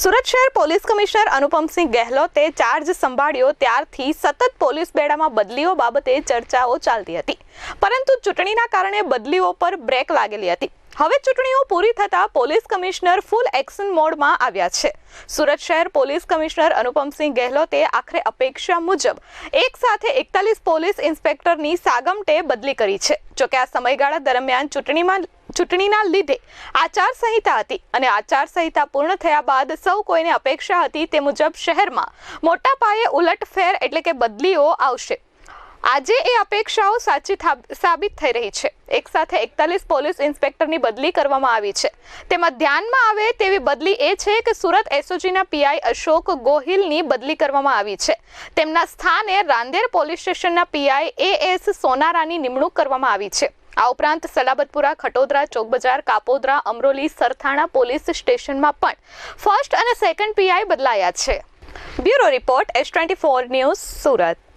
સુરત શહેર police commissioner Anupamsinh ગેહલોતે charge સંભાળ્યો ત્યારથી સતત પોલીસ બેડામાં બદલીઓ બાબતે ચર્ચાઓ ચાલતી હતી. પરંતુ ચૂંટણીના કારણે બદલીઓ પર બ્રેક લાગેલી હતી. હવે ચૂંટણીઓ પૂરી થતા પોલીસ કમિશનર ફૂલ એક્શન મોડમાં આવ્યા છે. સુરત શહેર પોલીસ કમિશનર અનુપમસિંહ ગેહલોતે આખરે અપેક્ષા મુજબ એક સાથે એકતાલીસ પોલીસ ઇન્સ્પેક્ટરની સાગમટે બદલી કરી છે. જોકે આ સમયગાળા દરમિયાન ચૂંટણીમાં ચૂંટણીના લીધે આચારસંહિતા હતી અને આચારસંહિતા પૂર્ણ થયા બાદ સૌ કોઈને અપેક્ષા હતી તે મુજબ શહેરમાં મોટા પાયે ઉલટફેર એટલે કે બદલીઓ આવશે. આજે એ અપેક્ષાઓ સાચી સાબિત થઈ રહી છે. એક સાથે એકતાલીસ પોલીસ ઇન્સ્પેક્ટરની બદલી કરવામાં આવી છે. તેમાં ધ્યાનમાં આવે તેવી બદલી એ છે કે સુરત એસઓજીના પીઆઈ અશોક ગોહિલની બદલી કરવામાં આવી છે. તેમના સ્થાને રાંદેર પોલીસ સ્ટેશનના પીઆઈ એ એસ સોનારાની નિમણૂક કરવામાં આવી છે. આ ઉપરાંત સલાબતપુરા, ખટોદરા, ચોકબજાર, કાપોદરા, અમરોલી, સરથાણા પોલીસ સ્ટેશનમાં પણ ફર્સ્ટ અને સેકન્ડ પીઆઈ બદલાયા છે. Bureau report S twenty four news Surat.